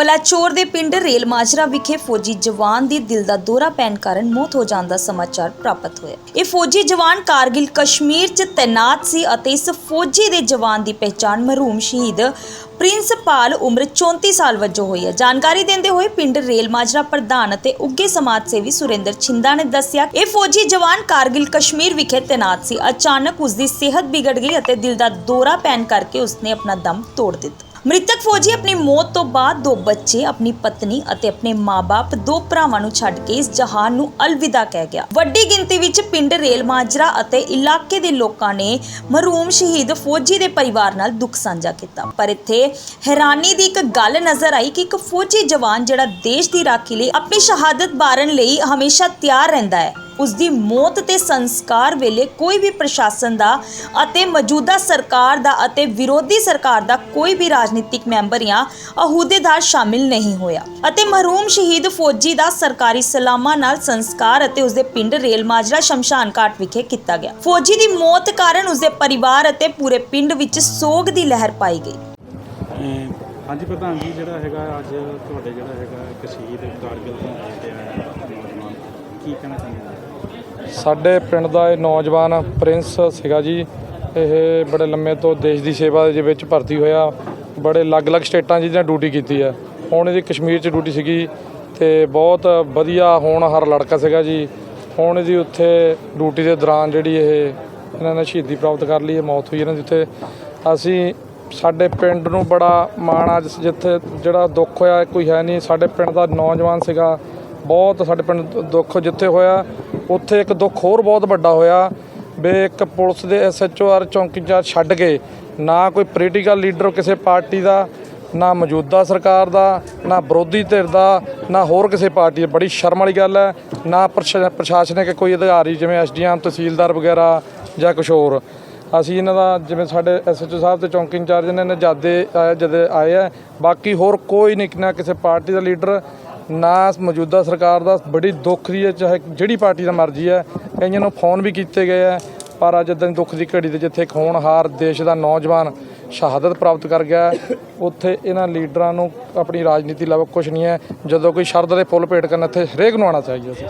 ਬਲਾਚੌਰ ਦੇ ਪਿੰਡ ਰੇਲ ਮਾਜਰਾ ਵਿਖੇ ਫੌਜੀ ਜਵਾਨ ਦੀ ਦਿਲ ਦਾ ਦੌਰਾ ਪੈਣ ਕਾਰਨ ਮੌਤ ਹੋ ਜਾਣ ਦਾ ਸਮਾਚਾਰ ਪ੍ਰਾਪਤ ਹੋਇਆ। ਇਹ ਫੌਜੀ ਜਵਾਨ ਕਾਰਗਿਲ ਕਸ਼ਮੀਰ 'ਚ ਤੈਨਾਤ ਸੀ ਅਤੇ ਇਸ ਫੌਜੀ ਦੇ ਜਵਾਨ ਦੀ ਪਹਿਚਾਣ ਮਰਹੂਮ ਸ਼ਹੀਦ ਪ੍ਰਿੰਸਪਾਲ ਉਮਰ 34 ਸਾਲ ਵਜੋਂ ਹੋਈ ਹੈ। ਜਾਣਕਾਰੀ ਦਿੰਦੇ ਹੋਏ ਪਿੰਡ ਰੇਲ ਮਾਜਰਾ ਪ੍ਰਧਾਨ ਅਤੇ ਉੱਗੇ ਸਮਾਜ ਸੇਵੀ ਸੁਰਿੰਦਰ ਛਿੰਦਾ ਨੇ ਦੱਸਿਆ, ਇਹ ਫੌਜੀ ਜਵਾਨ ਕਾਰਗਿਲ ਕਸ਼ਮੀਰ ਵਿਖੇ ਤੈਨਾਤ ਸੀ। ਅਚਾਨਕ ਉਸ ਦੀ ਸਿਹਤ ਵਿਗੜ ਗਈ ਅਤੇ ਦਿਲ ਦਾ ਦੌਰਾ ਪੈਣ ਕਰਕੇ ਉਸਨੇ ਆਪਣਾ ਦਮ ਤੋੜ ਦਿੱਤਾ। ਮ੍ਰਿਤਕ ਫੌਜੀ ਆਪਣੀ ਮੌਤ ਤੋਂ ਬਾਅਦ ਦੋ ਬੱਚੇ, ਆਪਣੀ ਪਤਨੀ ਅਤੇ ਆਪਣੇ ਮਾਪੇ ਦੋ ਭਰਾਵਾਂ ਨੂੰ ਛੱਡ ਕੇ ਇਸ ਜਹਾਨ ਨੂੰ ਅਲਵਿਦਾ ਕਹਿ ਗਿਆ। ਵੱਡੀ ਗਿਣਤੀ ਵਿੱਚ ਪਿੰਡ ਰੇਲ ਮਾਜਰਾ ਅਤੇ ਇਲਾਕੇ ਦੇ ਲੋਕਾਂ ਨੇ ਮਰਹੂਮ ਸ਼ਹੀਦ ਫੌਜੀ ਦੇ ਪਰਿਵਾਰ ਨਾਲ ਦੁੱਖ ਸਾਂਝਾ ਕੀਤਾ। ਪਰ ਇੱਥੇ ਹੈਰਾਨੀ ਦੀ ਇੱਕ ਗੱਲ ਨਜ਼ਰ ਆਈ ਕਿ ਇੱਕ ਫੌਜੀ ਜਵਾਨ ਜਿਹੜਾ ਦੇਸ਼ ਦੀ ਰਾਖੀ ਲਈ ਆਪਣੀ ਸ਼ਹਾਦਤ ਬਾਰਨ ਲਈ ਹਮੇਸ਼ਾ ਤਿਆਰ ਰਹਿੰਦਾ ਹੈ। ਉਸ ਦੀ ਮੌਤ ਤੇ ਸੰਸਕਾਰ ਵੇਲੇ ਕੋਈ ਵੀ ਪ੍ਰਸ਼ਾਸਨ ਦਾ ਅਤੇ ਮੌਜੂਦਾ ਸਰਕਾਰ ਦਾ ਅਤੇ ਵਿਰੋਧੀ ਸਰਕਾਰ ਦਾ ਕੋਈ ਵੀ ਰਾਜਨੀਤਿਕ ਮੈਂਬਰ ਜਾਂ ਅਹੁਦੇਦਾਰ ਸ਼ਾਮਿਲ ਨਹੀਂ ਹੋਇਆ। ਅਤੇ ਮਰਹੂਮ ਸ਼ਹੀਦ ਫੌਜੀ ਦਾ ਸਰਕਾਰੀ ਸਲਾਮਾਂ ਨਾਲ ਸੰਸਕਾਰ ਅਤੇ ਉਸਦੇ ਪਿੰਡ ਰੇਲ ਮਾਜਰਾ ਸ਼ਮਸ਼ਾਨ ਘਾਟ ਵਿਖੇ ਕੀਤਾ ਗਿਆ। ਫੌਜੀ ਦੀ ਮੌਤ ਕਾਰਨ ਉਸਦੇ ਪਰਿਵਾਰ ਅਤੇ ਪੂਰੇ ਪਿੰਡ ਵਿੱਚ ਸੋਗ ਦੀ ਲਹਿਰ ਪਾਈ ਗਈ। ਹਾਂਜੀ ਪ੍ਰਧਾਨ ਜੀ, ਜਿਹੜਾ ਹੈਗਾ ਅੱਜ ਤੁਹਾਡੇ ਜਿਹੜਾ ਹੈਗਾ ਇੱਕ ਕਾਰਗਿਲ ਤੋਂ ਆਇਆ ਕੀ ਕਹਿਣਾ ਚਾਹੁੰਦੇ ਹੋ? ਸਾਡੇ ਪਿੰਡ ਦਾ ਇਹ ਨੌਜਵਾਨ ਪ੍ਰਿੰਸ ਸੀਗਾ ਜੀ। ਇਹ ਬੜੇ ਲੰਮੇ ਤੋਂ ਦੇਸ਼ ਦੀ ਸੇਵਾ ਦੇ ਵਿੱਚ ਭਰਤੀ ਹੋਇਆ। ਬੜੇ ਅਲੱਗ-ਅਲੱਗ ਸਟੇਟਾਂ 'ਚ ਜਿਹਨਾਂ ਡਿਊਟੀ ਕੀਤੀ ਹੈ। ਹੁਣ ਇਹਦੀ ਕਸ਼ਮੀਰ 'ਚ ਡਿਊਟੀ ਸੀਗੀ ਤੇ ਬਹੁਤ ਵਧੀਆ ਹੋਣਹਾਰ ਲੜਕਾ ਸੀਗਾ ਜੀ। ਹੁਣ ਇਹਦੀ ਉੱਥੇ ਡਿਊਟੀ ਦੇ ਦੌਰਾਨ ਜਿਹੜੀ ਇਹ ਇਹਨਾਂ ਨੇ ਸ਼ਹੀਦੀ ਪ੍ਰਾਪਤ ਕਰ ਲਈ ਹੈ ਮੌਤ ਹੋਈ ਇਹਨਾਂ ਦੀ ਉੱਥੇ। ਅਸੀਂ ਸਾਡੇ ਪਿੰਡ ਨੂੰ ਬੜਾ ਮਾਣ ਆ, ਜਿਸ- ਜਿੱਥੇ ਜਿਹੜਾ ਦੁੱਖ ਹੋਇਆ, ਕੋਈ ਹੈ ਨਹੀਂ। ਸਾਡੇ ਪਿੰਡ ਦਾ ਨੌਜਵਾਨ ਸੀਗਾ। ਬਹੁਤ ਸਾਡੇ ਪਿੰਡ ਦੁੱਖ ਜਿੱਥੇ ਹੋਇਆ। ਉੱਥੇ ਇੱਕ ਦੁੱਖ ਹੋਰ ਬਹੁਤ ਵੱਡਾ ਹੋਇਆ ਵੀ ਇੱਕ ਪੁਲਿਸ ਦੇ ਐਸਐਚਓ ਆਰ ਚੌਂਕੀ ਇੰਚਾਰਜ ਛੱਡ ਕੇ ਨਾ ਕੋਈ ਪੋਲੀਟੀਕਲ ਲੀਡਰ ਕਿਸੇ ਪਾਰਟੀ ਦਾ, ਨਾ ਮੌਜੂਦਾ ਸਰਕਾਰ ਦਾ, ਨਾ ਵਿਰੋਧੀ ਧਿਰ ਦਾ, ਨਾ ਹੋਰ ਕਿਸੇ ਪਾਰਟੀ ਦਾ। ਬੜੀ ਸ਼ਰਮ ਵਾਲੀ ਗੱਲ ਹੈ। ਨਾ ਪ੍ਰਸ਼ਾ- ਪ੍ਰਸ਼ਾਸਨਿਕ ਕੋਈ ਅਧਿਕਾਰੀ ਜਿਵੇਂ ਐਸਡੀਐਮ, ਤਹਿਸੀਲਦਾਰ ਵਗੈਰਾ ਜਾਂ ਕੁਛ ਹੋਰ। ਅਸੀਂ ਇਹਨਾਂ ਦਾ, ਜਿਵੇਂ ਸਾਡੇ ਐਸਐਚਓ ਸਾਹਿਬ ਤੇ ਚੌਂਕੀ ਇੰਚਾਰਜ ਨੇ ਨੇ ਜਾਦੇ ਆਏ ਜਦ ਆਏ ਆ, ਬਾਕੀ ਹੋਰ ਕੋਈ ਨਹੀਂ, ਨਾ ਕਿਸੇ ਪਾਰਟੀ ਦਾ ਲੀਡਰ ਨਾ ਮੌਜੂਦਾ ਸਰਕਾਰ ਦਾ ਬੜੀ ਦੁੱਖ ਦੀ ਹੈ, ਚਾਹੇ ਜਿਹੜੀ ਪਾਰਟੀ ਦਾ ਮਰਜ਼ੀ ਹੈ, ਕਈਆਂ ਨੂੰ ਫੋਨ ਵੀ ਕੀਤੇ ਗਏ ਆ ਪਰ ਅੱਜ ਦਿਨ ਦੁੱਖ ਦੀ ਘੜੀ ਤੇ ਜਿੱਥੇ ਇੱਕ ਹੋਣਹਾਰ ਦੇਸ਼ ਦਾ ਨੌਜਵਾਨ ਸ਼ਹਾਦਤ ਪ੍ਰਾਪਤ ਕਰ ਗਿਆ ਉੱਥੇ ਇਹਨਾਂ ਲੀਡਰਾਂ ਨੂੰ ਆਪਣੀ ਰਾਜਨੀਤੀ ਇਲਾਵਾ ਕੁਝ ਨਹੀਂ ਹੈ, ਜਦੋਂ ਕੋਈ ਸ਼ਰਦ ਦੇ ਫੁੱਲ ਭੇਟ ਕਰਨ, ਇੱਥੇ ਹਰੇਕ ਨੂੰ ਆਉਣਾ ਚਾਹੀਦਾ ਸੀ।